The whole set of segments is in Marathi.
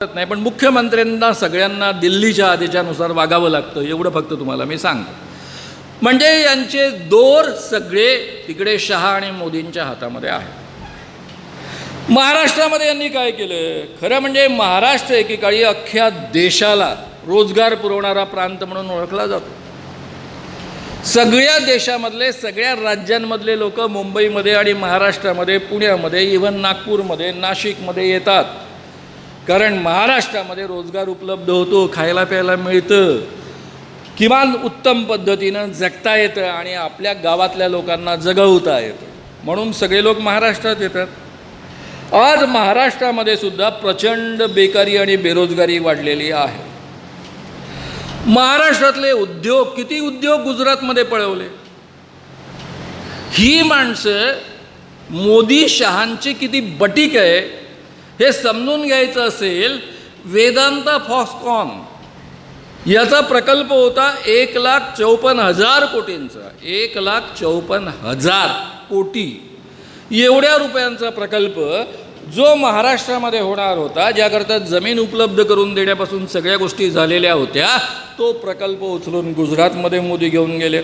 करत नाही पण मुख्यमंत्र्यांना सगळ्यांना दिल्लीच्या आदेशानुसार वागावं लागतं एवढं फक्त तुम्हाला मी सांगतो. म्हणजे यांचे दोर सगळे तिकडे शहा आणि मोदींच्या हातामध्ये आहे महाराष्ट्रामध्ये यांनी काय केलं? खरं म्हणजे महाराष्ट्र एकेकाळी अख्ख्या देशाला रोजगार पुरवणारा प्रांत म्हणून ओळखला जातो. सगळ्या देशामधले सगळ्या राज्यांमधले लोक मुंबईमध्ये आणि महाराष्ट्रामध्ये पुण्यामध्ये इव्हन नागपूरमध्ये नाशिकमध्ये येतात. कारण महाराष्ट्रामध्ये रोजगार उपलब्ध होतो खायला प्यायला मिळतं. किमान उत्तम पद्धतीनं जगता येतं आणि आपल्या गावातल्या लोकांना जगवता येतं. म्हणून सगळे लोक महाराष्ट्रात येतात. आज महाराष्ट्रामध्ये सुद्धा प्रचंड बेकारी आणि बेरोजगारी वाढलेली आहे. महाराष्ट्रातले उद्योग किती उद्योग गुजरातमध्ये पळवले? ही माणसं मोदी शहांची किती बटीक आहे हे समजून घ्यायचं असेल वेदांता फॉस्कॉन. याचा प्रकल्प होता एक लाख चौपन्न हजार कोटींचा. एक लाख चौपन्न हजार कोटी. एवढ्या रुपयांचा प्रकल्प जो महाराष्ट्रामध्ये होणार होता ज्याकरता जमीन उपलब्ध करून देण्यापासून सगळ्या गोष्टी झालेल्या होत्या तो प्रकल्प उचलून गुजरातमध्ये मोदी घेऊन गेले.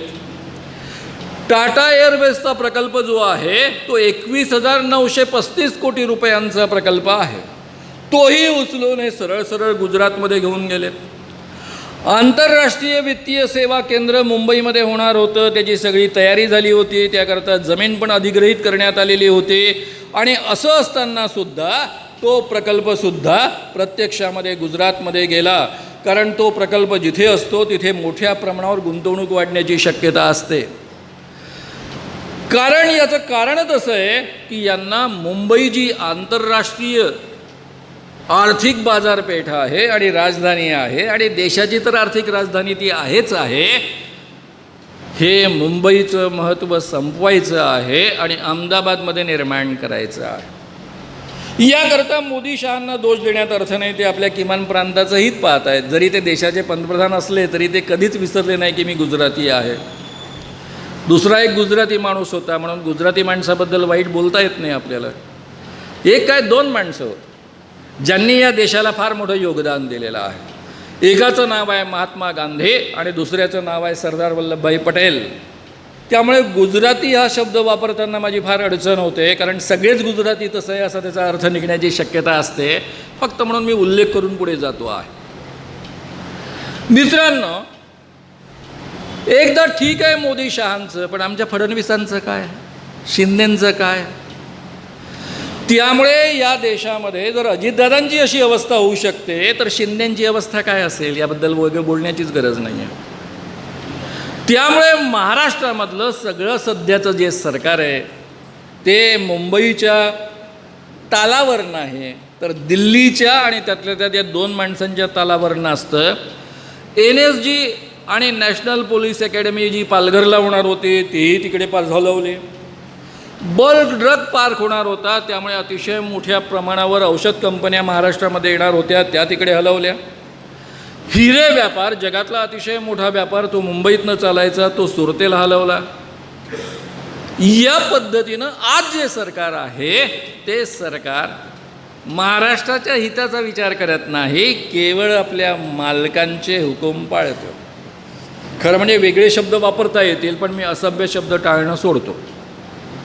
टाटा एअरवेजचा प्रकल्प जो आहे तो एकवीस हजार नऊशे पस्तीस कोटी रुपयांचा प्रकल्प आहे. तोही उचलून हे सरळ सरळ गुजरातमध्ये घेऊन गेले. आंतरराष्ट्रीय वित्तीय सेवा केंद्र मुंबईमध्ये होणार होतं. त्याची सगळी तयारी झाली होती. त्याकरता जमीन पण अधिग्रहित करण्यात आलेली होती. आणि असं असताना सुद्धा तो प्रकल्पसुद्धा प्रत्यक्षामध्ये गुजरातमध्ये गेला. कारण तो प्रकल्प जिथे असतो तिथे मोठ्या प्रमाणावर गुंतवणूक वाढण्याची शक्यता असते. कारण याचं कारणच असं आहे की यांना मुंबई जी आंतरराष्ट्रीय आर्थिक बाजारपेठ आहे आणि राजधानी आहे आणि देशाची तर आर्थिक राजधानी ती आहेच आहे हे मुंबईचं महत्त्व संपवायचं आहे आणि अहमदाबादमध्ये निर्माण करायचं आहे. याकरता मोदी शहांना दोष देण्यात अर्थ नाही ते आपल्या किमान प्रांताचं हित पाहत आहेत. जरी ते देशाचे पंतप्रधान असले तरी ते कधीच विसरले नाही की मी गुजराती आहे. दुसरा एक गुजराती माणूस होता म्हणून गुजराती माणसाबद्दल वाईट बोलता येत नाही आपल्याला. एक काय दोन माणसं होत. ज्यांनी या देशाला फार मोठं योगदान दिलेलं आहे. एकाचं नाव आहे महात्मा गांधी आणि दुसऱ्याचं नाव आहे सरदार वल्लभभाई पटेल. त्यामुळे गुजराती हा शब्द वापरताना माझी फार अडचण होते कारण सगळेच गुजराती तसं आहे असा त्याचा अर्थ निघण्याची शक्यता असते. फक्त म्हणून मी उल्लेख करून पुढे जातो आहे. मित्रांनो एकदा ठीक आहे मोदी शहांचं पण आमच्या फडणवीसांचं काय? शिंदेंचं काय? त्यामुळे या देशामध्ये जर अजितदादांची अशी अवस्था होऊ शकते तर शिंदेंची अवस्था काय असेल? याबद्दल वगैरे बोलण्याचीच गरज नाही आहे त्यामुळे महाराष्ट्रामधलं सगळं सध्याचं जे सरकार आहे ते मुंबईच्या तालावर नाही तर दिल्लीच्या आणि त्यातल्या त्यात या दोन माणसांच्या तालावर नसतं. एन एस जी आणि नॅशनल पोलीस अकॅडमी जी पालघरला होणार होती तीही तिकडे पास हलवले बल्क ड्रग पार्क होणार होता त्यामुळे अतिशय मोठ्या प्रमाणावर औषध कंपन्या महाराष्ट्रामध्ये येणार होत्या त्या तिकडे हलवल्या. हिरे व्यापार जगातला अतिशय मोठा व्यापार तो मुंबईतनं चालायचा तो सुरतेला हलवला. या पद्धतीनं आज जे सरकार आहे ते सरकार महाराष्ट्राच्या हिताचा विचार करत नाही केवळ आपल्या मालकांचे हुकूम पाळतं. खरं म्हणजे वेगळे शब्द वापरता येतील पण मी असभ्य शब्द टाळणं सोडतो.